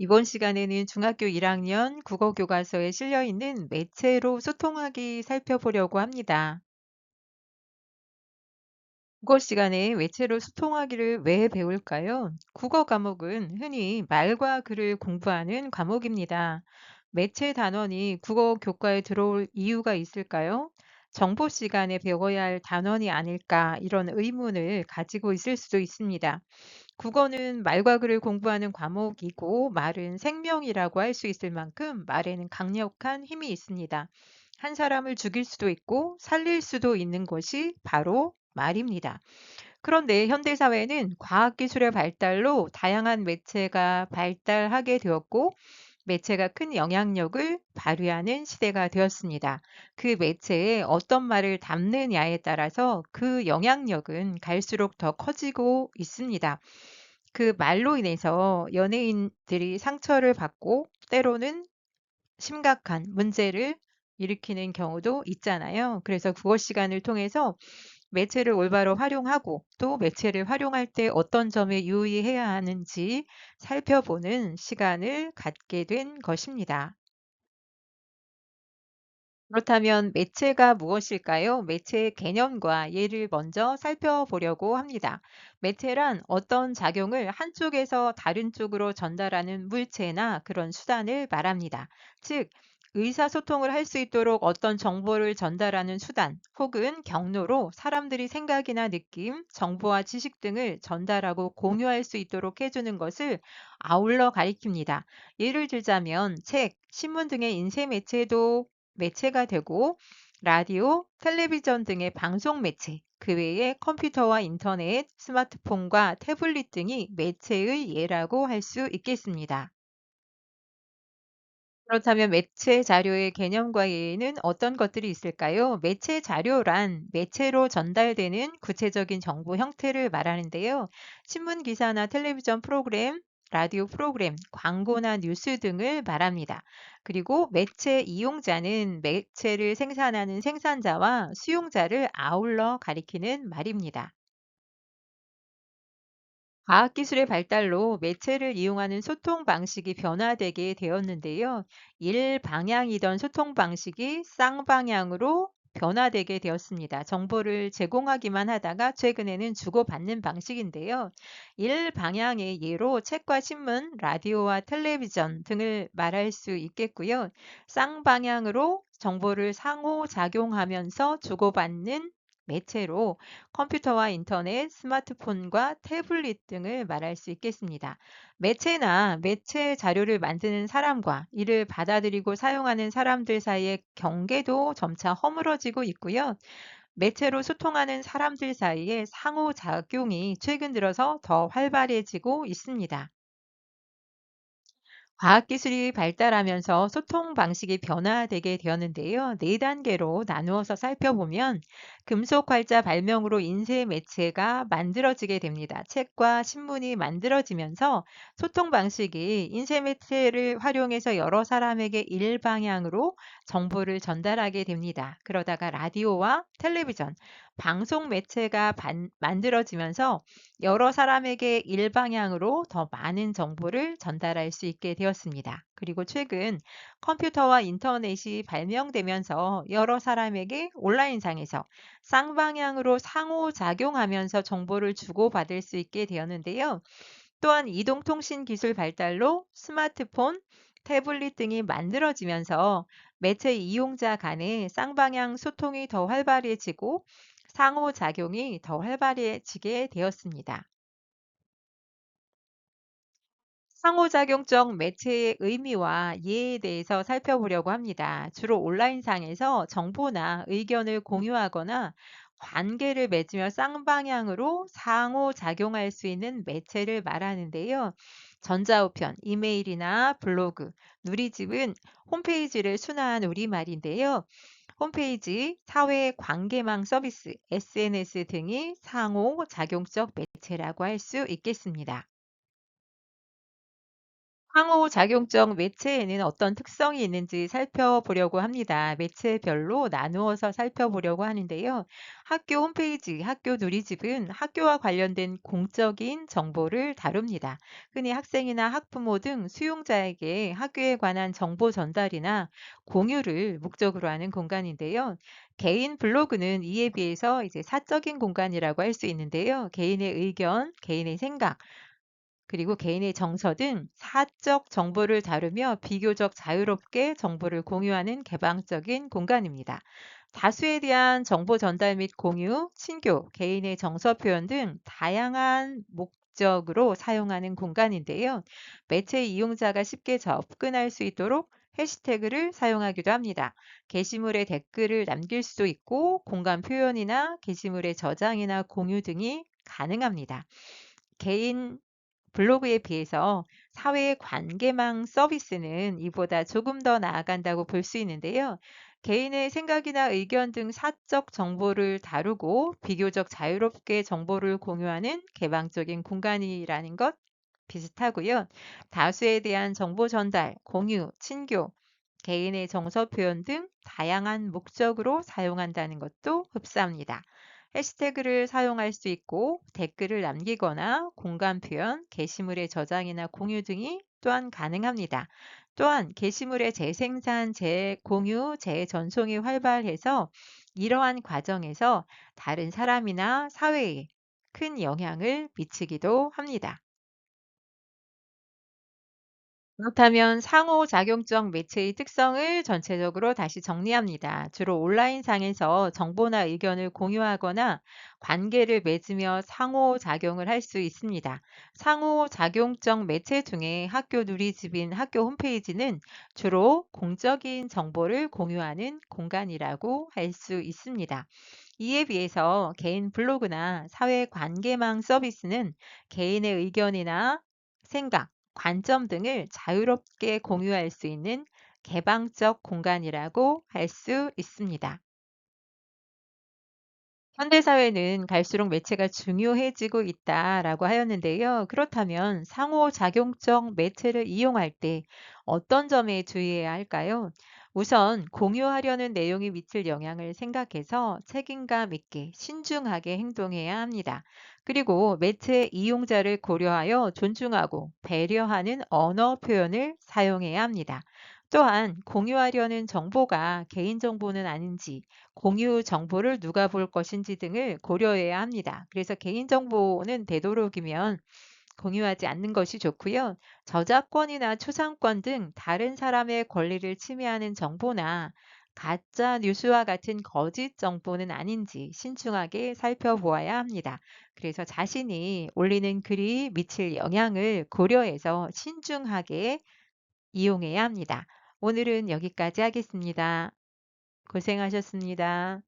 이번 시간에는 중학교 1학년 국어 교과서에 실려 있는 매체로 소통하기 살펴보려고 합니다. 국어 시간에 매체로 소통하기를 왜 배울까요? 국어 과목은 흔히 말과 글을 공부하는 과목입니다. 매체 단원이 국어 교과에 들어올 이유가 있을까요? 정보 시간에 배워야 할 단원이 아닐까 이런 의문을 가지고 있을 수도 있습니다. 국어는 말과 글을 공부하는 과목이고 말은 생명이라고 할 수 있을 만큼 말에는 강력한 힘이 있습니다. 한 사람을 죽일 수도 있고 살릴 수도 있는 것이 바로 말입니다. 그런데 현대 사회는 과학기술의 발달로 다양한 매체가 발달하게 되었고 매체가 큰 영향력을 발휘하는 시대가 되었습니다. 그 매체에 어떤 말을 담느냐에 따라서 그 영향력은 갈수록 더 커지고 있습니다. 그 말로 인해서 연예인들이 상처를 받고 때로는 심각한 문제를 일으키는 경우도 있잖아요. 그래서 국어 시간을 통해서 매체를 올바로 활용하고 또 매체를 활용할 때 어떤 점에 유의해야 하는지 살펴보는 시간을 갖게 된 것입니다. 그렇다면 매체가 무엇일까요? 매체의 개념과 예를 먼저 살펴보려고 합니다. 매체란 어떤 작용을 한쪽에서 다른 쪽으로 전달하는 물체나 그런 수단을 말합니다. 즉, 의사소통을 할 수 있도록 어떤 정보를 전달하는 수단 혹은 경로로 사람들이 생각이나 느낌, 정보와 지식 등을 전달하고 공유할 수 있도록 해주는 것을 아울러 가리킵니다. 예를 들자면 책, 신문 등의 인쇄 매체도 매체가 되고 라디오, 텔레비전 등의 방송 매체, 그 외에 컴퓨터와 인터넷, 스마트폰과 태블릿 등이 매체의 예라고 할 수 있겠습니다. 그렇다면 매체 자료의 개념과 예에는 어떤 것들이 있을까요? 매체 자료란 매체로 전달되는 구체적인 정보 형태를 말하는데요. 신문 기사나 텔레비전 프로그램, 라디오 프로그램, 광고나 뉴스 등을 말합니다. 그리고 매체 이용자는 매체를 생산하는 생산자와 수용자를 아울러 가리키는 말입니다. 과학기술의 발달로 매체를 이용하는 소통 방식이 변화되게 되었는데요. 일방향이던 소통 방식이 쌍방향으로 변화되게 되었습니다. 정보를 제공하기만 하다가 최근에는 주고받는 방식인데요. 일방향의 예로 책과 신문, 라디오와 텔레비전 등을 말할 수 있겠고요. 쌍방향으로 정보를 상호작용하면서 주고받는 매체로 컴퓨터와 인터넷, 스마트폰과 태블릿 등을 말할 수 있겠습니다. 매체나 매체 자료를 만드는 사람과 이를 받아들이고 사용하는 사람들 사이의 경계도 점차 허물어지고 있고요. 매체로 소통하는 사람들 사이의 상호작용이 최근 들어서 더 활발해지고 있습니다. 과학기술이 발달하면서 소통 방식이 변화되게 되었는데요. 네 단계로 나누어서 살펴보면 금속 활자 발명으로 인쇄 매체가 만들어지게 됩니다. 책과 신문이 만들어지면서 소통 방식이 인쇄 매체를 활용해서 여러 사람에게 일방향으로 정보를 전달하게 됩니다. 그러다가 라디오와 텔레비전, 방송 매체가 반, 만들어지면서 여러 사람에게 일방향으로 더 많은 정보를 전달할 수 있게 되었습니다. 그리고 최근 컴퓨터와 인터넷이 발명되면서 여러 사람에게 온라인상에서 쌍방향으로 상호작용하면서 정보를 주고받을 수 있게 되었는데요. 또한 이동통신 기술 발달로 스마트폰, 태블릿 등이 만들어지면서 매체 이용자 간의 쌍방향 소통이 더 활발해지고 상호작용이 더 활발해지게 되었습니다. 상호작용적 매체의 의미와 예에 대해서 살펴보려고 합니다. 주로 온라인상에서 정보나 의견을 공유하거나 관계를 맺으며 쌍방향으로 상호작용할 수 있는 매체를 말하는데요. 전자우편, 이메일이나 블로그, 누리집은 홈페이지를 순화한 우리말인데요. 홈페이지, 사회 관계망 서비스, SNS 등이 상호 작용적 매체라고 할 수 있겠습니다. 상호작용적 매체에는 어떤 특성이 있는지 살펴보려고 합니다. 매체별로 나누어서 살펴보려고 하는데요. 학교 홈페이지, 학교 누리집은 학교와 관련된 공적인 정보를 다룹니다. 흔히 학생이나 학부모 등 수용자에게 학교에 관한 정보 전달이나 공유를 목적으로 하는 공간인데요. 개인 블로그는 이에 비해서 이제 사적인 공간이라고 할 수 있는데요. 개인의 의견, 개인의 생각, 그리고 개인의 정서 등 사적 정보를 다루며 비교적 자유롭게 정보를 공유하는 개방적인 공간입니다. 다수에 대한 정보 전달 및 공유, 친교, 개인의 정서 표현 등 다양한 목 적으로 사용하는 공간인데요. 매체 이용자가 쉽게 접근할 수 있도록 해시태그를 사용하기도 합니다. 게시물에 댓글을 남길 수도 있고 공간 표현이나 게시물의 저장이나 공유 등이 가능합니다. 개인 블로그에 비해서 사회 관계망 서비스는 이보다 조금 더 나아간다고 볼 수 있는데요. 개인의 생각이나 의견 등 사적 정보를 다루고 비교적 자유롭게 정보를 공유하는 개방적인 공간이라는 것 비슷하고요. 다수에 대한 정보 전달, 공유, 친교, 개인의 정서 표현 등 다양한 목적으로 사용한다는 것도 흡사합니다. 해시태그를 사용할 수 있고 댓글을 남기거나 공간 표현, 게시물의 저장이나 공유 등이 또한 가능합니다. 또한 게시물의 재생산, 재공유, 재전송이 활발해서 이러한 과정에서 다른 사람이나 사회에 큰 영향을 미치기도 합니다. 그렇다면 상호작용적 매체의 특성을 전체적으로 다시 정리합니다. 주로 온라인상에서 정보나 의견을 공유하거나 관계를 맺으며 상호작용을 할 수 있습니다. 상호작용적 매체 중에 학교 누리집인 학교 홈페이지는 주로 공적인 정보를 공유하는 공간이라고 할 수 있습니다. 이에 비해서 개인 블로그나 사회 관계망 서비스는 개인의 의견이나 생각, 관점 등을 자유롭게 공유할 수 있는 개방적 공간이라고 할 수 있습니다. 현대사회는 갈수록 매체가 중요해지고 있다라고 하였는데요. 그렇다면 상호작용적 매체를 이용할 때 어떤 점에 주의해야 할까요? 우선 공유하려는 내용이 미칠 영향을 생각해서 책임감 있게 신중하게 행동해야 합니다. 그리고 매체 이용자를 고려하여 존중하고 배려하는 언어 표현을 사용해야 합니다. 또한 공유하려는 정보가 개인정보는 아닌지, 공유 정보를 누가 볼 것인지 등을 고려해야 합니다. 그래서 개인정보는 되도록이면 공유하지 않는 것이 좋고요. 저작권이나 초상권 등 다른 사람의 권리를 침해하는 정보나 가짜 뉴스와 같은 거짓 정보는 아닌지 신중하게 살펴보아야 합니다. 그래서 자신이 올리는 글이 미칠 영향을 고려해서 신중하게 이용해야 합니다. 오늘은 여기까지 하겠습니다. 고생하셨습니다.